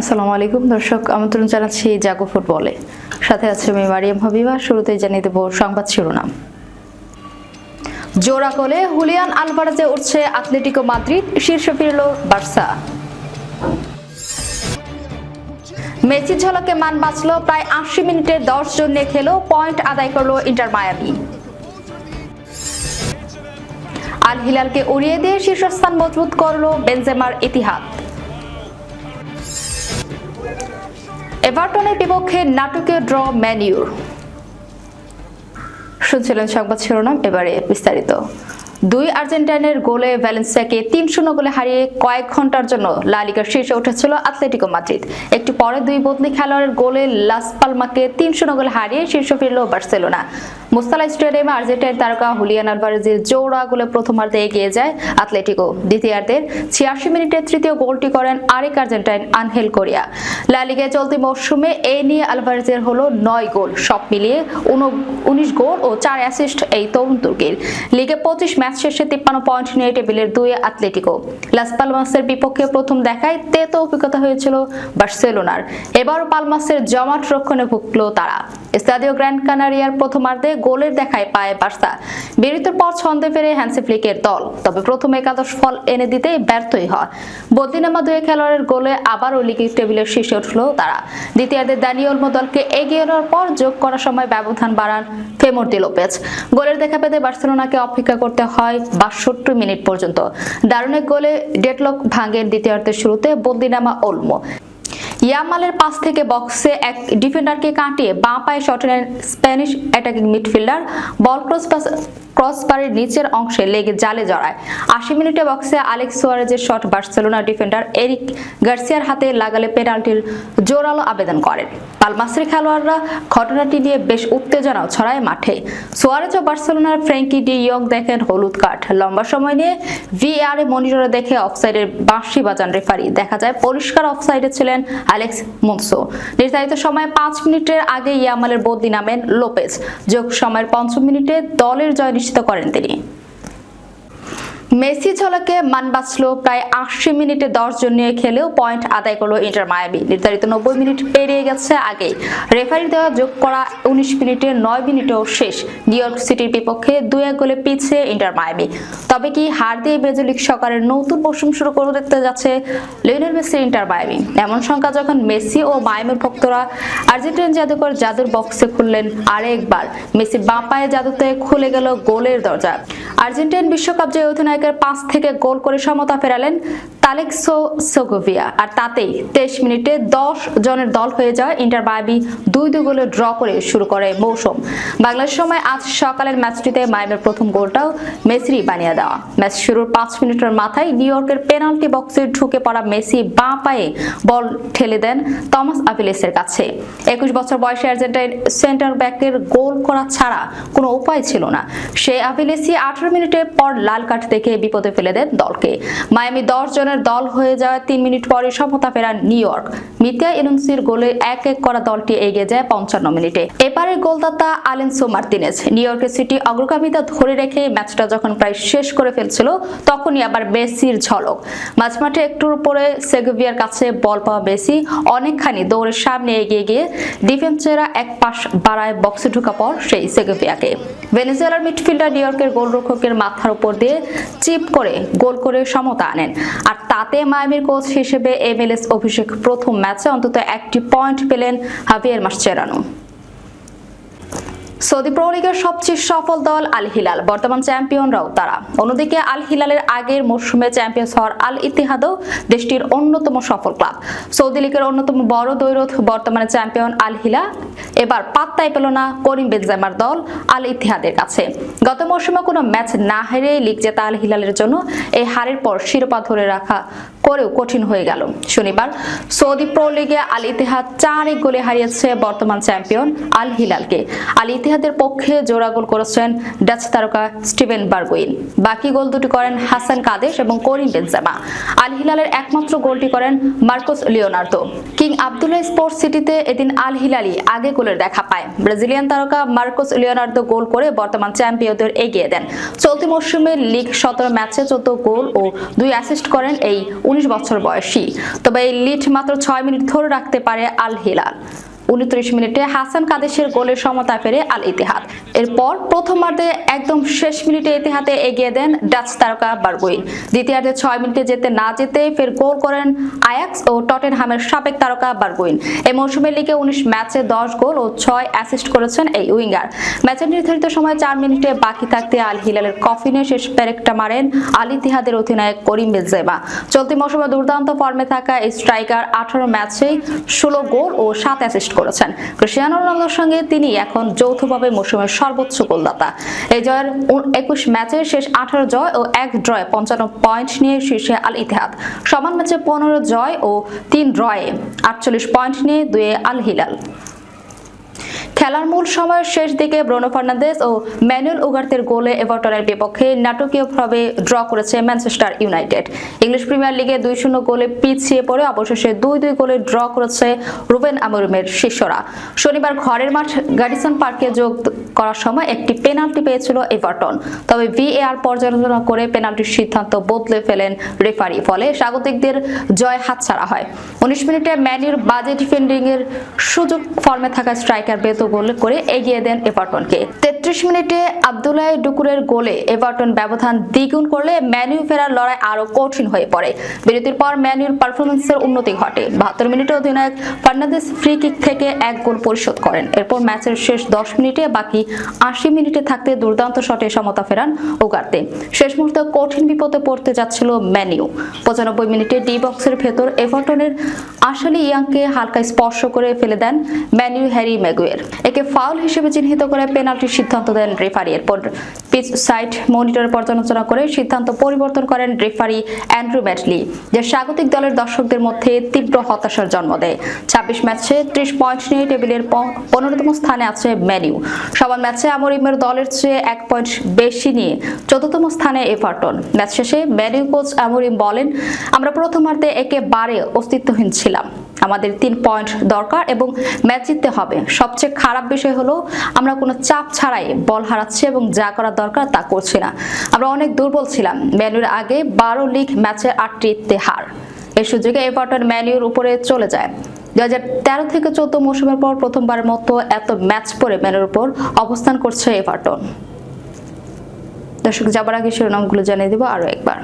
আসসালামু আলাইকুম দর্শক, আমন্ত্রণ জানাচ্ছি জাগো ফুটবলে। সাথে আছে আমি মারিয়াম হাবিবা, শুরুতেই জানিয়ে দেব সংবাদ শিরোনাম। জোড়া গোলে হুলিয়ান আলভারেজে উঠছে আতলেটিকো মাদ্রিদ, শীর্ষে ফিরল বার্সা। মেসি ঝলকে মান বাঁচল প্রায় আশি মিনিটে দশ জন নিয়ে খেলো, পয়েন্ট আদায় করল ইন্টার মায়ামি। আল হিলালকে উড়িয়ে দিয়ে শীর্ষস্থান মজবুত করল বেনজেমার ইতিহাদ। এভারটনের বিপক্ষে নাটকীয় ড্র ম্যানিউর শুনছিলেন সংবাদ শিরোনাম, এবারে বিস্তারিত। দুই আর্জেন্টাইনের গোলে ভ্যালেন্সিয়াকে তিন শূন্য গোলে হারিয়ে কয়েক ঘণ্টার জন্য লালিকার শীর্ষে উঠেছিল আতলেটিকো মাদ্রিদ। একটু পরে দুই বদলি খেলোয়াড়ের গোলে লাস পালমাকে তিন শূন্য গোলে হারিয়ে শীর্ষ ফিরল বার্সেলোনা। মুস্তালা স্টেডিয়ামে আর্জেন্টাইন তারকা হুলিয়ান আলভারেজের জোড়া গোলে প্রথমার্ধে এগিয়ে যায় আতলেটিকো। দ্বিতীয়ার্ধের ছিয়াশি মিনিটে তৃতীয় গোলটি করেন আরেক আর্জেন্টাইন আনহেল কোরিয়া। লা লিগায় চলতি মৌসুমে এ নিয়ে আলভারেজের হলো নয় গোল, সব মিলিয়ে উনিশ গোল ও চার অ্যাসিস্ট এই তরুণ তুর্কির। লিগে পঁচিশ ম্যাচ শেষে তিপ্পান্ন পয়েন্ট নিয়ে টেবিলের দুই আতলেটিকো। লাস পালমাসের বিপক্ষে প্রথম দেখায় তেতো অভিজ্ঞতা হয়েছিল বার্সেলোনার। এবার পালমাসের জমাট রক্ষণে ভুগল তারা। স্টাদিও গ্র্যান্ড কানারিয়ার প্রথমার্ধে গোলের দেখায় পায় বার্সা। বিরতির পর ছন্দে ফেরে হ্যান্সি ফ্লিকের দল, তবে প্রথম একাদশ ফল এনে দিতে ব্যর্থই হয়। বদলিনামা দুই খেলোয়াড়ের গোলে আবারও লিগের টেবিলের শীর্ষে উঠল তারা। দ্বিতীয়ার্ধে দানিয়েল দলকে এগিয়ে নেওয়ার পর যোগ করার সময় ব্যবধান বাড়ান ফেমোর্তি লোপেজ। গোলের দেখা পেতে বার্সেলোনাকে অপেক্ষা করতে হয় বাষট্টি মিনিট পর্যন্ত। দারুণ গোলে ডেডলক ভাঙেন দ্বিতীয়ার্ধের শুরুতে বন্দিনামা ওলমো। ইয়ামালের পাস থেকে বক্সে এক ডিফেন্ডারকে কাটিয়ে বাঁ পায়ে শট নেন Spanish attacking midfielder. Ball cross pass ক্রসবারের নিচের অংশে লেগে জালে জড়ায়। আশি মিনিটে বক্সে আলেক্স সোয়ারেজের শট বার্সেলোনা ডিফেন্ডার এরিক গার্সিয়ার হাতে লাগালে পেনাল্টির জোরালো আবেদন করেন। পালমাসের খেলোয়াড়রা ঘটনাটি নিয়ে বেশ উত্তেজনাও ছড়ায় মাঠে। সোয়ারেজ ও বার্সেলোনার ফ্র্যাঙ্কি ডি ইয়ং দেখেন হলুদ কার্ড। লম্বা সময় নিয়ে ভিআর এ মনিটরে দেখে অফসাইডের বাঁশি বাজান রেফারি। দেখা যায় পরিষ্কার অফসাইডে ছিলেন অ্যালেক্স মুনসো। নির্ধারিত সময় পাঁচ মিনিটের আগে ইয়ামালের বদলি নামেন লোপেজ। যোগ সময়ের পঞ্চম মিনিটে দলের জয় নিশ্চিত করেন তিনি। মেসি ঝলকে মান বাঁচলো প্রায় আশি মিনিটে দশ জন নিয়ে খেলেও পয়েন্ট আদায় করল ইন্টার মায়াবি নির্ধারিত নব্বই মিনিট পেরিয়ে গেছে আগে রেফারি দেওয়া যোগ করা উনিশ মিনিটে নয় মিনিটেও শেষ। নিউ ইয়র্ক সিটির বিপক্ষে দুই এক গোলে পিছিয়ে ইন্টার মায়াবি তবে কি হার দিয়ে লিগ সকারের নতুন মৌসুম শুরু করে দিতে যাচ্ছে লিওনেল মেসির ইন্টার মায়াবি এমন সংখ্যা যখন মেসি ও মায়ামের ভক্তরা আর্জেন্টিন জাদুকর জাদুর বক্সে খুললেন আরেকবার। মেসি বাঁ পায়ে জাদুতে খুলে গেল গোলের দরজা। আর্জেন্টিন বিশ্বকাপ জয় অধিনায়কের পাঁচ থেকে গোল করে সমতা ফেরালেন তালেক্সো সোগোভিয়া। আর তাতেই তেইশ মিনিটে দশ জনের দল হয়ে যায়। ইন্টার মায়াবি দুই দুই গোলে ড্র করে শুরু করে মৌসুম। বাংলাদেশ সময় আজ সকালের ম্যাচটিতে মায়ামের প্রথম গোলটাও মেসিরই বানিয়ে দেওয়া। ম্যাচ শুরুর পাঁচ মিনিটের মাথায় নিউ ইয়র্কের পেনাল্টি বক্সে ঢুকে পড়া মেসি বাঁ পায়ে বল ঠেলে দেন থমাস আভিলেসের কাছে। একুশ বছর বয়সে আর্জেন্টাইন সেন্টার ব্যাকের গোল করা ছাড়া কোনো উপায় ছিল না। সে আভিলেসি আঠারো মিনিটে পর লাল কার্ড দেখে বিপদে ফেলে দেন দলকে। মায়ামি দশ জনের দল হয়ে যাওয়া তিন মিনিট পরে সমতা ফেরান নিউ ইয়র্ক। মিতিয়া ইনুন্সির গোলে এক এক করা দলটি এগিয়ে যায় পঞ্চান্ন মিনিটে। এবারে গোলদাতা আলেনসো মার্তিনেজ, নিউ ইয়র্কের সিটি অগ্রগামিতা ধরে রেখে ম্যাচটা যখন প্রায় শেষ করে ফেলছিল, তখনই আবার মেসির ঝলক। মাঝমাঠে একটুর উপরে সেগোভিয়ার কাছে বল পাওয়া মেসি অনেকখানি দৌড়ের সামনে এগিয়ে গিয়ে ডিফেন্সেরা এক পাশ বাড়ায় বক্সে ঢুকা পর সেই সেগোভিয়াকে। ভেনেজুয়েলার মিডফিল্ডার নিউইয়র্কের গোলরক্ষকের মাথার উপর দিয়ে চিপ করে গোল করে সমতা আনেন। আর তাতে মায়ামির কোচ হিসেবে এমএলএস অভিষেক প্রথম ম্যাচে অন্তত একটি পয়েন্ট পেলেন হাভিয়ার মাসচেরানো। সৌদি প্রো লিগের সবচেয়ে সফল দল আল হিলাল। বর্তমান চ্যাম্পিয়নরাও তারা। অন্যদিকে আল হিলালের আগের মৌসুমে চ্যাম্পিয়ন্স হওয়ার আল ইতিহাদও দেশটির অন্যতম সফল ক্লাব। সৌদি লীগের অন্যতম বড় দৈরথ বর্তমানে চ্যাম্পিয়ন আল হিলা এবার পাত্তাই পেল না করিম বেনজেমার দল আল ইতিহাদের কাছে। গত মৌসুমে কোনো ম্যাচ না হেরে লিগ জেতা আল হিলালের জন্য এই হারের পর শিরোপা ধরে রাখা করেও কঠিন হয়ে গেল। শনিবার সৌদি প্রো লিগে আল ইতিহাদ চার এক গোলে হারিয়েছে বর্তমান চ্যাম্পিয়ন আল হিলালকে। আল ইতিহাদের পক্ষে জোড়া গোল করেছেন ডাচ তারকা স্টিভেন বার্গুইন। বাকি গোল দুটি করেন হাসান কাদেশ এবং করিম বেনজেমা। আল হিলালের একমাত্র গোলটি করেন Marcos Leonardo. King Abdullah sports সিটিতে এদিন আল হিলালি আগে গোলের দেখা পায়। ব্রাজিলিয়ান তারকা মার্কোস লিওনার্দো গোল করে বর্তমান চ্যাম্পিয়নদের এগিয়ে দেন। চলতি মৌসুমে লিগ সতেরো ম্যাচে চোদ্দ গোল ও দুই অ্যাসিস্ট করেন এই উনিশ বছর বয়সী। তবে এই লিড মাত্র ছয় মিনিট ধরে রাখতে পারে আল হিলাল উনত্রিশ মিনিটে হাসান কাদেশের গোলের সমতা ফেরে আল ইতিহাদ। এরপর প্রথমার্ধে একদম শেষ মিনিটে ইতিহাদে এগিয়ে দেন ডাচ তারকা বারগুইন দ্বিতীয়ার্ধে ছয় মিনিটে যেতে না যেতে ফের গোল করেন আয়াক্স ও টটেনহামের সাবেক তারকা বারগুইন এই মৌসুমে লিগে উনিশ ম্যাচে দশ গোল ও ছয় অ্যাসিস্ট করেছেন এই উইঙ্গার। ম্যাচের নির্ধারিত সময় চার মিনিটে বাকি থাকতে আল হিলালের কফিনে শেষ প্যারেকটা মারেন আল ইতিহাদের অধিনায়ক করিম বেজেমা চলতি মৌসুমে দুর্দান্ত ফর্মে থাকা এই স্ট্রাইকার আঠারো ম্যাচে ষোলো গোল ও সাত অ্যাসিস্ট করেছেন। ক্রিস্টিয়ানো রোনালদোর সঙ্গে তিনি এখন যৌথভাবে মৌসুমের সর্বোচ্চ গোলদাতা। এই জয়ের একুশ ম্যাচে শেষ আঠারো জয় ও এক ড্রয়ে পঞ্চান্ন পয়েন্ট নিয়ে শীর্ষে আল ইতিহাদ। সমান ম্যাচে পনেরো জয় ও তিন ড্রয়ে আটচল্লিশ পয়েন্ট নিয়ে দুয়ে আল হিলাল। খেলার মূল সময়ের শেষ দিকে ব্রোনো ফার্নান্দেস ও ম্যানুয়েল উগার্তের গোলে এভারটনের বিপক্ষে নাটকীয়ভাবে ড্র করেছে ম্যানচেস্টার ইউনাইটেড। ইংলিশ প্রিমিয়ার লিগে দুই শূন্য গোলে পিছিয়ে পড়ে অবশেষে দুই দুই গোলে ড্র করেছে রুবেন আমরিমের শিষ্যরা। শনিবার ঘরের মাঠ গাডিসন পার্কে যোগ করার সময় একটি পেনাল্টি পেয়েছিল এভারটন। তবে ভিএআর পর্যালোচনা করে পেনাল্টির সিদ্ধান্ত বদলে ফেলেন রেফারি, ফলে স্বাগতিকদের জয় হাতছাড়া হয়। উনিশ মিনিটে ম্যানির বাজে ডিফেন্ডিং এর সুযোগ ফর্মে থাকা স্ট্রাইকার বেতো গোল করে এগিয়ে দেন এভারটনকে। তেত্রিশ মিনিটে আবদুল্লাহ ডুকুরের গোলে এভারটন ব্যবধান দ্বিগুণ করলে ম্যানিউ ফেরার লড়াই আরও কঠিন হয়ে পড়ে। বিরতির পর ম্যানিউর পারফরমেন্সের উন্নতি ঘটে। বাহাত্তর মিনিটে অধিনায়ক ফার্নান্দেস ফ্রি কিক থেকে এক গোল পরিশোধ করেন। এরপর ম্যাচের শেষ দশ মিনিটে বাকি আশি মিনিটে থাকতে দুর্দান্ত শটে সমতা ফেরান ওগার্তে শেষ মুহূর্তে কঠিন বিপদে পড়তে যাচ্ছিল ম্যানিউ পঁচানব্বই মিনিটে ডি বক্সের ভেতর এভারটনের আশালি ইয়াংকে হালকা স্পর্শ করে ফেলে দেন ম্যানিউ হ্যারি ম্যাগুয়ের। একে ফাউল হিসেবে চিহ্নিত করে পেনাল্টির সিদ্ধান্ত দেন রেফারি। এরপর পিচ সাইড মনিটর পর্যালোচনা করে সিদ্ধান্ত পরিবর্তন করেন রেফারি অ্যান্ড্রু ম্যাটলি, যে স্বাগতিক দলের দর্শকদের মধ্যে তীব্র হতাশার জন্ম দেয়। ছাব্বিশ ম্যাচে ত্রিশ পয়েন্ট নিয়ে টেবিলের পনেরোতম স্থানে আছে ম্যানিউ সমান ম্যাচে আমরিমের দলের চেয়ে এক পয়েন্ট বেশি নিয়ে চতুর্থম স্থানে এভারটন। ম্যাচ শেষে ম্যানিউ কোচ আমরিম বলেন, আমরা প্রথমার্ধে একেবারে অস্তিত্বহীন ছিলাম। আমাদের তিন পয়েন্ট দরকার এবং ম্যাচ জিততে হবে। সবচেয়ে খারাপ বিষয় হলো আমরা কোনো চাপ ছাড়াই বল হারাচ্ছি এবং যা করা দরকার তা করছি না। আমরা অনেক দুর্বল ছিলাম। ম্যানুর আগে বারো লিগ ম্যাচে আটটিতে হার। এই সুযোগে এভারটন ম্যানুর উপরে চলে যায়। দু হাজার তেরো থেকে চোদ্দ মৌসুমের পর প্রথমবারের মতো এত ম্যাচ পরে ম্যানের উপর অবস্থান করছে এভারটন। দর্শক, যাবার আগে শিরোনামগুলো জানিয়ে দেবো আরও একবার।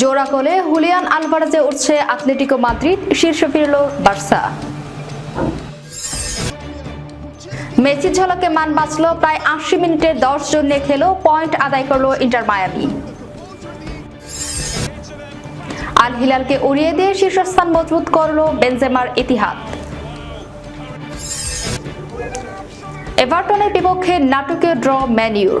জোড়া গোলে হুলিয়ান আলভারেজে উঠছে আতলেটিকো মাদ্রিদ, শীর্ষ ফিরল বার্সা। মেসি ঝলকে মান বাঁচলো প্রায় আশি মিনিটে দশ জন নিয়ে খেলো, পয়েন্ট আদায় করল ইন্টার মায়ামি। আল হিলালকে উড়িয়ে দিয়ে শীর্ষস্থান মজবুত করল বেনজেমার ইতিহাদ। এভারটনের বিপক্ষে নাটকীয় ড্র ম্যানিউর